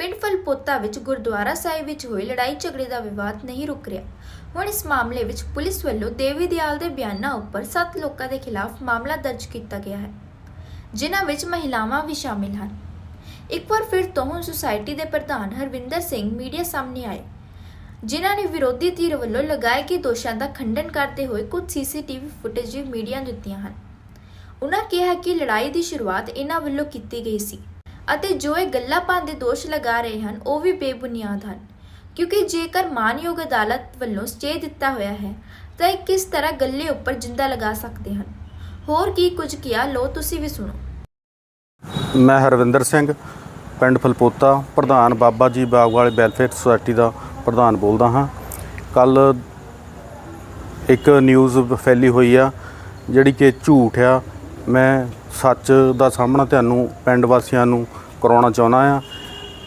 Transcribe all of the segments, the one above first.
ਪਿੰਡ ਫਲਪੋਤਾ ਵਿੱਚ ਗੁਰਦੁਆਰਾ ਸਾਹਿਬ ਵਿੱਚ ਹੋਈ ਲੜਾਈ ਝਗੜੇ ਦਾ ਵਿਵਾਦ ਨਹੀਂ ਰੁਕ ਰਿਹਾ। ਹੁਣ ਇਸ ਮਾਮਲੇ ਵਿੱਚ ਪੁਲਿਸ ਵੱਲੋਂ ਦੇਵੀ ਦਿਆਲ ਦੇ ਬਿਆਨਾਂ ਉੱਪਰ 7 ਲੋਕਾਂ ਦੇ ਖਿਲਾਫ ਮਾਮਲਾ ਦਰਜ ਕੀਤਾ ਗਿਆ ਹੈ, ਜਿਨ੍ਹਾਂ ਵਿੱਚ ਮਹਿਲਾਵਾਂ ਵੀ ਸ਼ਾਮਿਲ ਹਨ। ਇੱਕ ਵਾਰ ਫਿਰ ਤੋਂ ਹੁਣ ਸੁਸਾਇਟੀ ਦੇ ਪ੍ਰਧਾਨ ਹਰਵਿੰਦਰ ਸਿੰਘ ਮੀਡੀਆ ਸਾਹਮਣੇ ਆਏ, ਜਿਨ੍ਹਾਂ ਨੇ ਵਿਰੋਧੀ ਧਿਰ ਵੱਲੋਂ ਲਗਾਏ ਗਏ ਦੋਸ਼ਾਂ ਦਾ ਖੰਡਨ ਕਰਦੇ ਹੋਏ ਕੁਝ ਸੀਸੀਟੀਵੀ ਫੁਟੇਜ ਵੀ ਮੀਡੀਆ ਨੂੰ ਦਿੱਤੀਆਂ ਹਨ। ਉਹਨਾਂ ਕਿਹਾ ਕਿ ਲੜਾਈ ਦੀ ਸ਼ੁਰੂਆਤ ਇਹਨਾਂ ਵੱਲੋਂ ਕੀਤੀ ਗਈ ਸੀ। ਅਤੇ ਜੋ ਇਹ ਗੱਲਾਂ ਪਾਉਣ ਦੇ ਦੋਸ਼ ਲਗਾ ਰਹੇ ਹਨ, ਉਹ ਵੀ ਬੇਬੁਨਿਆਦ ਹਨ। ਕਿਉਂਕਿ ਜੇਕਰ ਮਾਨਯੋਗ ਅਦਾਲਤ ਵੱਲੋਂ ਸਟੇ ਦਿੱਤਾ ਹੋਇਆ ਹੈ, ਤਾਂ ਇਹ ਕਿਸ ਤਰ੍ਹਾਂ ਗੱਲੇ ਉੱਪਰ ਜਿੰਦਾ ਲਗਾ ਸਕਦੇ ਹਨ? ਹੋਰ ਕੀ ਕੁਝ ਕਿਹਾ ਲੋ ਤੁਸੀਂ ਵੀ ਸੁਣੋ। ਮੈਂ ਹਰਵਿੰਦਰ ਸਿੰਘ, ਪਿੰਡ ਫਲਪੋਤਾ, ਪ੍ਰਧਾਨ ਬਾਬਾ ਜੀ ਬਾਗਵਾਲ ਵੈਲਫੇਅਰ ਸੁਸਾਇਟੀ ਦਾ ਪ੍ਰਧਾਨ ਬੋਲਦਾ ਹਾਂ। ਕੱਲ ਇੱਕ ਨਿਊਜ਼ ਫੈਲੀ ਹੋਈ ਆ, ਜਿਹੜੀ ਕਿ ਝੂਠ ਆ। ਮੈਂ ਸੱਚ ਦਾ ਸਾਹਮਣਾ ਤੁਹਾਨੂੰ ਪਿੰਡ ਵਾਸੀਆਂ ਨੂੰ ਕਰਾਉਣਾ ਚਾਹੁੰਦਾ ਆ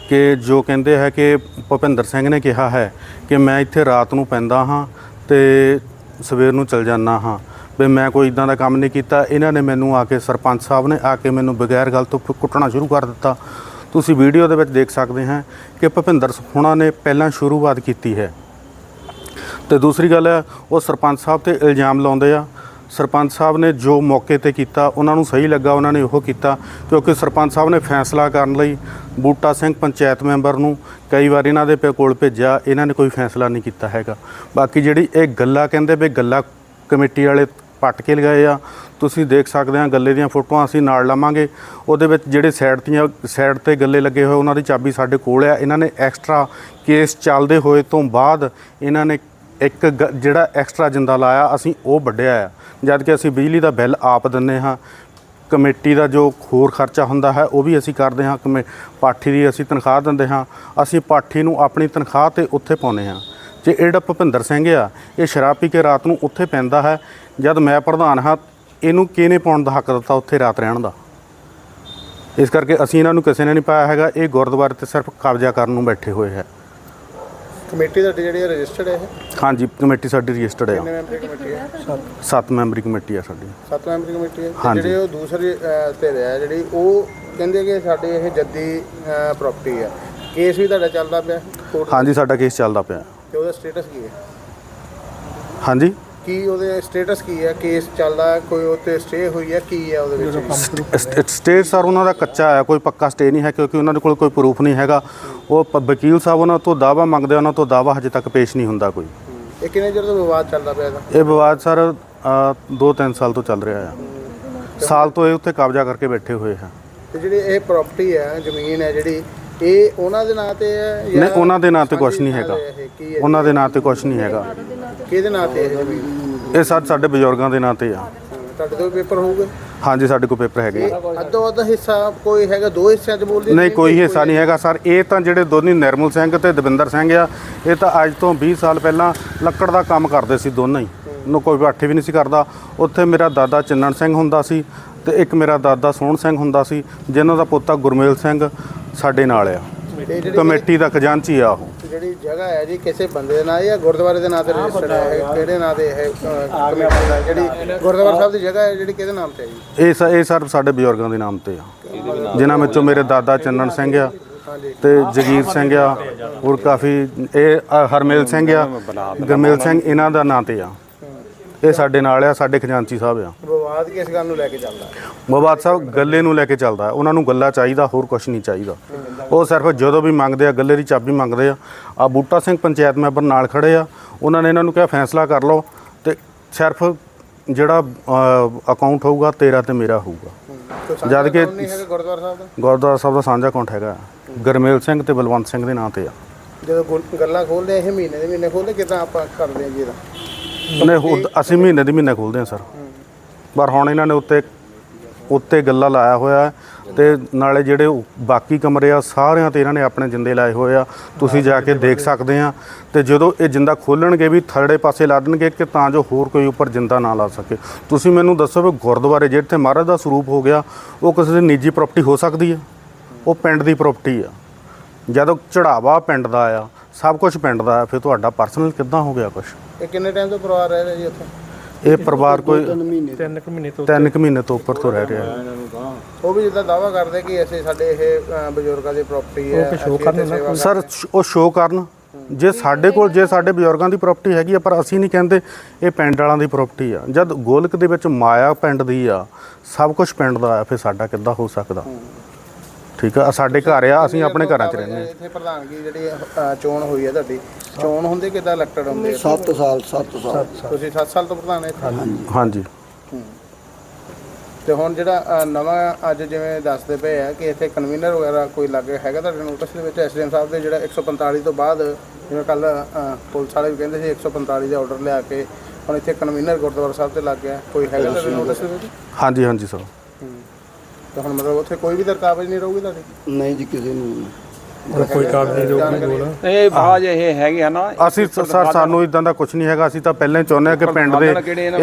ਕਿ ਜੋ ਕਹਿੰਦੇ ਹੈ ਕਿ ਭੁਪਿੰਦਰ ਸਿੰਘ ਨੇ ਕਿਹਾ ਹੈ ਕਿ ਮੈਂ ਇੱਥੇ ਰਾਤ ਨੂੰ ਪੈਂਦਾ ਹਾਂ ਤੇ ਸਵੇਰ ਨੂੰ ਚਲ ਜਾਂਦਾ ਹਾਂ। ਵੀ ਮੈਂ ਕੋਈ ਇਦਾਂ ਦਾ ਕੰਮ ਨਹੀਂ ਕੀਤਾ, ਇਹਨਾਂ ਨੇ ਮੈਨੂੰ ਆ ਕੇ ਸਰਪੰਚ ਸਾਹਿਬ ਨੇ ਆ ਕੇ ਮੈਨੂੰ ਬਗੈਰ ਗੱਲ ਤੋਂ ਕੁੱਟਣਾ ਸ਼ੁਰੂ ਕਰ ਦਿੱਤਾ। ਤੁਸੀਂ ਵੀਡੀਓ ਦੇ ਵਿੱਚ ਦੇਖ ਸਕਦੇ ਹਾਂ ਕਿ ਭੁਪਿੰਦਰ ਹੁਣਾਂ ਨੇ ਪਹਿਲਾਂ ਸ਼ੁਰੂਆਤ ਕੀਤੀ ਹੈ। ਤੇ ਦੂਸਰੀ ਗੱਲ ਹੈ, ਉਹ ਸਰਪੰਚ ਸਾਹਿਬ ਤੇ ਇਲਜ਼ਾਮ ਲਾਉਂਦੇ ਆ ਸਰਪੰਚ ਸਾਹਿਬ ਨੇ ਜੋ ਮੌਕੇ ਤੇ ਕੀਤਾ, ਉਹਨਾਂ ਨੂੰ ਸਹੀ ਲੱਗਾ, ਉਹਨਾਂ ਨੇ ਉਹ ਕੀਤਾ, ਕਿਉਂਕਿ ਸਰਪੰਚ ਸਾਹਿਬ ਨੇ ਫੈਸਲਾ ਕਰਨ ਲਈ ਬੂਟਾ ਸਿੰਘ ਪੰਚਾਇਤ ਮੈਂਬਰ ਨੂੰ ਕਈ ਵਾਰ ਇਹਨਾਂ ਦੇ ਪੇ ਕੋਲ ਭੇਜਿਆ, ਇਹਨਾਂ ਨੇ ਕੋਈ ਫੈਸਲਾ ਨਹੀਂ ਕੀਤਾ ਹੈਗਾ। ਬਾਕੀ ਜਿਹੜੀ ਇਹ ਗੱਲਾਂ ਕਹਿੰਦੇ ਵੀ ਗੱਲਾਂ ਕਮੇਟੀ ਵਾਲੇ ਪੱਟ ਕੇ ਲਗਾਏ ਆ, ਤੁਸੀਂ ਦੇਖ ਸਕਦੇ ਆ ਗੱਲੇ ਦੀਆਂ ਫੋਟੋਆਂ ਅਸੀਂ ਨਾਲ ਲਾਵਾਂਗੇ। ਉਹਦੇ ਵਿੱਚ ਜਿਹੜੇ ਸਾਈਡ ਦੀਆਂ, ਸਾਈਡ ਤੇ ਗੱਲੇ ਲੱਗੇ ਹੋਏ, ਉਹਨਾਂ ਦੀ ਚਾਬੀ ਸਾਡੇ ਕੋਲ ਆ। ਇਹਨਾਂ ਨੇ ਐਕਸਟਰਾ ਕੇਸ ਚੱਲਦੇ ਹੋਏ ਤੋਂ ਬਾਅਦ ਇਹਨਾਂ ਨੇ ਇੱਕ ਗ- ਜਿਹੜਾ ਐਕਸਟਰਾ ਜਿੰਦਾ ਲਾਇਆ, ਅਸੀਂ ਉਹ ਵੱਢਿਆ ਆ। ਜਦ ਕਿ ਅਸੀਂ ਬਿਜਲੀ ਦਾ ਬਿੱਲ ਆਪ ਦਿੰਨੇ ਹਾਂ। ਕਮੇਟੀ ਦਾ ਜੋ ਹੋਰ ਖਰਚਾ ਹੁੰਦਾ ਹੈ, ਉਹ ਵੀ ਅਸੀਂ ਕਰਦੇ ਹਾਂ। ਕਮੇ, ਪਾਠੀ ਦੀ ਅਸੀਂ ਤਨਖਾਹ ਦਿੰਦੇ ਹਾਂ। ਅਸੀਂ ਪਾਠੀ ਨੂੰ ਆਪਣੀ ਤਨਖਾਹ ਤੇ ਉੱਥੇ ਪਾਉਂਦੇ ਹਾਂ। ਜੇ ਇਹ ਜਿਹੜਾ ਭੁਪਿੰਦਰ ਸਿੰਘ ਆ, ਇਹ ਸ਼ਰਾਬ ਪੀ ਕੇ ਰਾਤ ਨੂੰ ਉੱਥੇ ਪੈਂਦਾ ਹੈ। ਜਦ ਮੈਂ ਪ੍ਰਧਾਨ ਹਾਂ, ਇਹਨੂੰ ਕਿਹਨੇ ਪਾਉਣ ਦਾ ਹੱਕ ਦਿੱਤਾ ਉੱਥੇ ਰਾਤ ਰਹਿਣ ਦਾ? ਇਸ ਕਰਕੇ ਅਸੀਂ ਇਹਨਾਂ ਨੂੰ ਕਿਸੇ ਨੇ ਨਹੀਂ ਪਾਇਆ ਹੈਗਾ। ਇਹ ਗੁਰਦੁਆਰੇ ਤੇ ਸਿਰਫ ਕਬਜ਼ਾ ਕਰਨ ਨੂੰ ਬੈਠੇ ਹੋਏ ਹੈ। ਕਮੇਟੀ ਤੁਹਾਡੀ ਜਿਹੜੀ ਹੈ ਰਜਿਸਟਰਡ ਹੈ ਇਹ? ਹਾਂਜੀ ਕਮੇਟੀ ਸਾਡੀ ਰਜਿਸਟਰਡ ਕਿੰਨੇ ਹੈ ਮੈਂਬਰੀ ਕਮੇਟੀ ਹੈ? ਸੱਤ ਮੈਂਬਰੀ ਕਮੇਟੀ ਆ ਸਾਡੀ। ਸੱਤ ਮੈਂਬਰੀ ਕਮੇਟੀ ਹੈ? ਤੇ ਹਾਂਜੀ। ਜਿਹੜੇ ਉਹ ਦੂਸਰੀ ਅਹ, ਧਿਰ ਹੈ ਜਿਹੜੀ ਉਹ ਕਹਿੰਦੇ ਕਿ ਸਾਡੇ ਇਹ ਜੱਦੀ ਪ੍ਰਾਪਰਟੀ ਹੈ। ਕੇਸ ਵੀ ਤੁਹਾਡਾ ਚੱਲਦਾ ਪਿਆ? ਕੋਰਟ ਹਾਂਜੀ ਸਾਡਾ ਕੇਸ ਚੱਲਦਾ ਪਿਆ। ਤੇ ਉਹਦਾ ਸਟੇਟਸ ਕੀ ਹੈ? ਹਾਂਜੀ? ਕੀ ਉਹਦੇ ਸਟੇਟਸ ਕੀ ਹੈ? ਕੇਸ ਚੱਲਦਾ ਕੋਈ ਉੱਤੇ ਸਟੇ ਹੋਈ ਹੈ? ਕੀ ਹੈ ਉਹਦੇ ਵਿੱਚ? ਸਟੇ ਸਰ ਉਹਨਾਂ ਦਾ ਕੱਚਾ ਹੈ ਕੋਈ ਪੱਕਾ ਸਟੇ ਨਹੀਂ ਹੈ ਕਿਉਂਕਿ ਉਹਨਾਂ ਦੇ ਕੋਲ ਕੋਈ ਪ੍ਰੂਫ ਨਹੀਂ ਹੈਗਾ। ਉਹ ਪ- ਵਕੀਲ ਸਾਹਿਬ ਉਹਨਾਂ ਤੋਂ ਦਾਵਾ ਮੰਗਦੇ ਆ, ਉਹਨਾਂ ਤੋਂ ਦਾਵਾ ਹਜੇ ਤੱਕ ਪੇਸ਼ ਨਹੀਂ ਹੁੰਦਾ ਕੋਈ। ਇਹ ਕਿੰਨੇ ਚਿਰ ਤੋਂ ਵਿਵਾਦ ਚੱਲਦਾ ਪਿਆ ਇਹਦਾ? ਇਹ ਵਿਵਾਦ ਸਰ 2-3 ਸਾਲ ਤੋਂ ਚੱਲ ਰਿਹਾ ਆ। ਸਾਲ ਤੋਂ ਇਹ ਉੱਥੇ ਕਬਜ਼ਾ ਕਰਕੇ ਬੈਠੇ ਹੋਏ ਹੈ ਤੇ ਜਿਹੜੀ ਇਹ ਪ੍ਰਾਪਰਟੀ ਹੈ ਜ਼ਮੀਨ ਹੈ ਜਿਹੜੀ ਇਹ ਉਹਨਾਂ ਦੇ ਨਾਂ ਤੇ ਹੈ ਨਹੀਂ ਉਹਨਾਂ ਦੇ ਨਾਂ ਤੇ ਕੁਝ ਨਹੀਂ ਹੈਗਾ। ਇਹ ਕੀ ਹੈ ਉਹਨਾਂ ਦੇ ਨਾਂ ਤੇ ਕੁਝ ਨਹੀਂ ਹੈਗਾ। ਕਿਹਦੇ ਨਾਂ ਤੇ ਹੈ ਇਹ ਸਰ ਸਾਡੇ ਬਜ਼ੁਰਗਾਂ ਦੇ ਨਾਂ ਤੇ ਆ। ਤੁਹਾਡੇ ਤੋਂ ਪੇਪਰ ਹੋਊਗੇ? ਹਾਂਜੀ ਸਾਡੇ ਕੋਲ ਪੇਪਰ ਹੈਗੇ ਆ। ਇਹ ਅੱਧੋ ਅੱਧ ਹਿੱਸਾ ਕੋਈ ਹੈਗਾ ਦੋ ਹਿੱਸਿਆਂ 'ਚ ਬੋਲਦੀ ਨਹੀਂ ਕੋਈ ਹਿੱਸਾ ਨਹੀਂ ਹੈਗਾ। ਸਰ ਇਹ ਤਾਂ ਜਿਹੜੇ ਦੋਨੀ ਨਿਰਮਲ ਸਿੰਘ ਤੇ ਦਵਿੰਦਰ ਸਿੰਘ ਆ ਇਹ ਤਾਂ ਅੱਜ ਤੋਂ 20 ਸਾਲ ਪਹਿਲਾਂ ਲੱਕੜ ਦਾ ਕੰਮ ਕਰਦੇ ਸੀ ਦੋਨਾਂ ਹੀ। ਨੂੰ ਕੋਈ ਬਾਠੀ ਵੀ ਨਹੀਂ ਸੀ ਕਰਦਾ। ਉੱਥੇ ਮੇਰਾ ਦਾਦਾ ਚੰਨਣ ਸਿੰਘ ਹੁੰਦਾ ਸੀ ਤੇ ਇੱਕ ਮੇਰਾ ਦਾਦਾ ਸੋਹਣ ਸਿੰਘ ਹੁੰਦਾ ਸੀ ਜਿਨ੍ਹਾਂ ਦਾ ਪੋਤਾ ਗੁਰਮੇਲ ਸਿੰਘ ਸਾਡੇ ਨਾਲ ਆ। ਤੇ ਜਿਹੜੀ ਕਮੇਟੀ ਦਾ ਖਜ਼ਾਨਚੀ ਆ ਉਹ। ਜਿਹੜੀ ਜਗ੍ਹਾ ਹੈ ਜੀ ਕਿਸੇ ਬੰਦੇ ਦੇ ਨਾਂ ਜਾਂ ਗੁਰਦੁਆਰੇ ਦੇ ਨਾਂ ਤੇ ਰਜਿਸਟਰਡ ਹੈ ਇਹ ਕਿਹੜੇ ਨਾਂ ਤੇ ਹੈ ਕਮੇਟੀ ਦਾ ਜਿਹੜੀ ਗੁਰਦੁਆਰਾ ਸਾਹਿਬ ਦੀ ਜਗ੍ਹਾ ਹੈ ਜਿਹੜੀ ਕਿਹਦੇ ਨਾਮ ਤੇ ਹੈ ਜੀ? ਇਹ ਸ- ਇਹ ਸਰ ਸਾਡੇ ਬਜ਼ੁਰਗਾਂ ਦੇ ਨਾਮ ਤੇ ਆ। ਜਿਨ੍ਹਾਂ ਵਿੱਚੋਂ ਮੇਰੇ ਦਾਦਾ ਚੰਨਣ ਸਿੰਘ ਆ ਤੇ ਜਗੀਰ ਸਿੰਘ ਆ ਹੋਰ ਕਾਫੀ ਇਹ ਅ, ਹਰਮੇਲ ਸਿੰਘ ਆ ਗਰਮੇਲ ਸਿੰਘ ਇਹਨਾਂ ਦਾ ਨਾਂ ਤੇ ਆ। ਇਹ ਸਾਡੇ ਨਾਲ ਆ ਸਾਡੇ ਖਜ਼ਾਨਚੀ ਸਾਹਿਬ ਆ। ਵਿਵਾਦ ਕਿਸ ਗੱਲ ਨੂੰ ਲੈ ਕੇ ਚੱਲਦਾ? ਬਾਬਾ ਸਾਹਿਬ ਗੱਲੇ ਨੂੰ ਲੈ ਕੇ ਚੱਲਦਾ। ਹੈ। ਉਹਨਾਂ ਨੂੰ ਗੱਲਾ ਚਾਹੀਦਾ ਹੋਰ ਕੁਝ ਨਹੀਂ ਚਾਹੀਦਾ। ਉਹ ਸਿਰਫ ਜਦੋਂ ਵੀ ਮੰਗਦੇ ਆ ਗੱਲੇ ਦੀ ਚਾਬੀ ਮੰਗਦੇ ਆ। ਆ ਬੂਟਾ ਸਿੰਘ ਪੰਚਾਇਤ ਮੈਂਬਰ ਨਾਲ ਖੜੇ ਆ। ਉਹਨਾਂ ਨੇ ਇਹਨਾਂ ਨੂੰ ਕਿਹਾ ਫੈਸਲਾ ਕਰ ਲਓ। ਤੇ ਸਿਰਫ ਜਿਹੜਾ ਅਕਾਊਂਟ ਹੋਊਗਾ ਤੇਰਾ ਤੇ ਮੇਰਾ ਹੋਊਗਾ। ਕੋਈ ਸਾਂਝਾ ਜਦ ਕਿ- account ਨਹੀਂ ਹੈਗਾ ਗੁਰਦੁਆਰਾ ਸਾਹਿਬ ਦਾ? ਗੁਰਦੁਆਰਾ ਸਾਹਿਬ ਦਾ ਸਾਂਝਾ ਅਕਾਊਂਟ ਹੈਗਾ? ਗਰਮੇਲ ਸਿੰਘ ਤੇ ਬਲਵੰਤ ਸਿੰਘ ਦੇ ਨਾਂ ਤੇ ਆ। ਜਦੋਂ ਗੁਲ- ਗੱਲਾਂ ਖੋਲਦੇ ਆ ਇਹ ਮਹੀਨੇ ਦੇ ਮਹੀਨੇ ਖੋਲਦੇ ਕਿਦਾਂ ਆਪਾਂ ਕਰਦੇ ਆ ਜੀ ਇਹਦਾ? ਨਹੀਂ, ਉਹ ਅਸੀਂ ਮਹੀਨੇ ਦੀ ਮਹੀਨੇ ਖੋਲਦੇ ਹਾਂ, ਸਰ। ਪਰ ਹੁਣ ਇਹਨਾਂ ਨੇ ਉੱਤੇ ਉੱਤੇ ਗੱਲਾ ਲਾਇਆ ਹੋਇਆ ਹੈ ਤੇ ਨਾਲੇ ਜਿਹੜੇ ਉਹ ਬਾਕੀ ਕਮਰੇ ਆ, ਸਾਰਿਆਂ ਤੇ ਇਹਨਾਂ ਨੇ ਆਪਣੇ ਜਿੰਦੇ ਲਾਏ ਹੋਏ ਆ। ਤੁਸੀਂ ਜਾ ਕੇ ਦੇਖ ਸਕਦੇ ਆ ਤੇ ਜਦੋਂ ਇਹ ਜਿੰਦਾ ਖੋਲਣਗੇ ਵੀ ਥਰੜੇ ਪਾਸੇ ਲਾ ਦੇਣਗੇ ਕਿ ਤਾਂ ਜੋ ਹੋਰ ਕੋਈ ਉੱਪਰ ਜਿੰਦਾ ਨਾ ਲਾ ਸਕੇ। ਤੁਸੀਂ ਮੈਨੂੰ ਦੱਸੋ ਵੀ ਗੁਰਦੁਆਰੇ ਜਿੱਥੇ ਮਹਾਰਾਜ ਦਾ ਸਰੂਪ ਹੋ ਗਿਆ, ਉਹ ਕਿਸੇ ਦੀ ਨਿੱਜੀ ਪ੍ਰਾਪਰਟੀ ਹੋ ਸਕਦੀ ਹੈ? ਉਹ ਪਿੰਡ ਦੀ ਪ੍ਰਾਪਰਟੀ ਆ। ਜਦੋਂ ਚੜਾਵਾ ਪਿੰਡ ਦਾ ਆ ਸਭ ਕੁਝ ਪਿੰਡ ਦਾ ਆ ਫਿਰ ਤੁਹਾਡਾ ਪਰਸਨਲ ਕਿੱਦਾਂ ਹੋ ਗਿਆ ਕੁਝ ਇਹ ਕਿੰਨੇ ਟਾਈਮ ਤੋਂ ਪਰਿਵਾਰ ਰਹਿ ਰਿਹਾ ਜੀ ਉੱਥੇ ਇਹ ਪਰਿਵਾਰ ਕੋਈ ਤਿੰਨ ਕੁ ਮਹੀਨੇ ਤੋਂ ਤਿੰਨ ਕੁ ਮਹੀਨੇ ਤੋਂ ਉੱਪਰ ਤੋਂ ਰਹਿ ਰਿਹਾ। ਹੈ ਉਹ ਵੀ ਜਿੱਦਾਂ ਦਾਵਾ ਕਰਦੇ ਕਿ ਅਸੀਂ ਸਾਡੇ ਇਹ ਅ, ਬਜ਼ੁਰਗਾਂ ਦੀ ਪ੍ਰਾਪਰਟੀ ਹੈ ਅਸੀਂ ਕਰਨ ਇੱਥੇ ਸੇਵਾ ਸਰ ਉਹ ਸ਼ੋਅ ਕਰਨ। ਜੇ ਸਾਡੇ ਕੋਲ ਜੇ ਸਾਡੇ ਬਜ਼ੁਰਗਾਂ ਦੀ ਪ੍ਰਾਪਰਟੀ ਹੈਗੀ ਆ ਪਰ ਅਸੀਂ ਨਹੀਂ ਕਹਿੰਦੇ ਇਹ ਪਿੰਡ ਵਾਲਾਂ ਦੀ ਪ੍ਰਾਪਰਟੀ ਆ। ਜਦ ਗੋਲਕ ਦੇ ਵਿੱਚ ਮਾਇਆ ਪਿੰਡ ਦੀ ਆ ਸਭ ਕੁਝ ਪਿੰਡ ਦਾ ਆ ਫਿਰ ਸਾਡਾ ਕਿੱਦਾਂ ਹੋ ਸਕਦਾ? ਠੀਕ ਆ ਸਾਡੇ ਘਰ ਆ ਅਸੀਂ ਆਪਣੇ ਘਰਾਂ 'ਚ ਰਹਿੰਦੇ ਹਾਂ ਇੱਥੇ ਪ੍ਰਧਾਨਗੀ ਜਿਹੜੀ ਅ, ਚੋਣ ਹੋਈ ਹੈ ਤੁਹਾਡੀ ਚੋਣ ਹੁੰਦੀ ਕਿੱਦਾਂ ਇਲੈਕਟਡ ਹੁੰਦੇ 7 ਸਾਲ 7 ਸਾਲ। ਤੁਸੀਂ 7 ਸਾਲ ਤੋਂ ਪ੍ਰਧਾਨ ਹੈ ਇੱਥੇ? ਹਾਂਜੀ। ਤੇ ਹੁਣ ਜਿਹੜਾ ਅ, ਨਵਾਂ ਅੱਜ ਜਿਵੇਂ ਦੱਸਦੇ ਪਏ ਆ ਕਿ ਇੱਥੇ ਕਨਵੀਨਰ ਵਗੈਰਾ ਕੋਈ ਲੱਗੇ ਹੈਗਾ ਤੁਹਾਡੇ ਨੋਟਿਸ ਦੇ ਵਿੱਚ? ਐਸਡੀਐਮ ਸਾਹਿਬ ਦੇ ਜਿਹੜਾ 145 ਤੋਂ ਬਾਅਦ ਜਿਵੇਂ ਕੱਲ ਪੁਲਿਸ ਵਾਲੇ ਵੀ ਕਹਿੰਦੇ ਸੀ 145 ਦੇ ਆਰਡਰ ਲਿਆ ਕੇ ਹੁਣ ਇੱਥੇ ਕਨਵੀਨਰ ਗੁਰਦੁਆਰਾ ਸਾਹਿਬ ਤੇ ਲੱਗ ਗਿਆ। ਕੋਈ ਹੈਗਾ ਤੁਹਾਡੇ ਨੋਟਿਸ ਦੇ ਵਿੱਚ? ਹਾਂਜੀ ਹਾਂਜੀ ਸਰ। ਤੇ ਹੁਣ ਮਤਲਬ ਉੱਥੇ ਕੋਈ ਵੀ ਦਰਕਾਬਜ ਨਹੀਂ ਰਹੂਗੀ ਤੁਹਾਡੀ? ਨਹੀਂ ਜੀ ਕਿਸੇ ਨੂੰ ਨਹੀਂ। ਹੁਣ ਕੋਈ ਕਾਗਜ਼ ਨਹੀਂ ਰੋਕੀ ਬੋਲ। ਇਹ ਬਾਜ ਇਹ ਹੈਗੇ ਆ ਨਾ ਅਸੀਂ ਸ- ਸਰ ਸਾਨੂੰ ਇਦਾਂ ਦਾ ਕੁਝ ਨਹੀਂ ਹੈਗਾ ਅਸੀਂ ਤਾਂ ਪਹਿਲਾਂ ਹੀ ਚਾਹੁੰਦੇ ਹਾਂ ਕਿ ਪਿੰਡ ਦੇ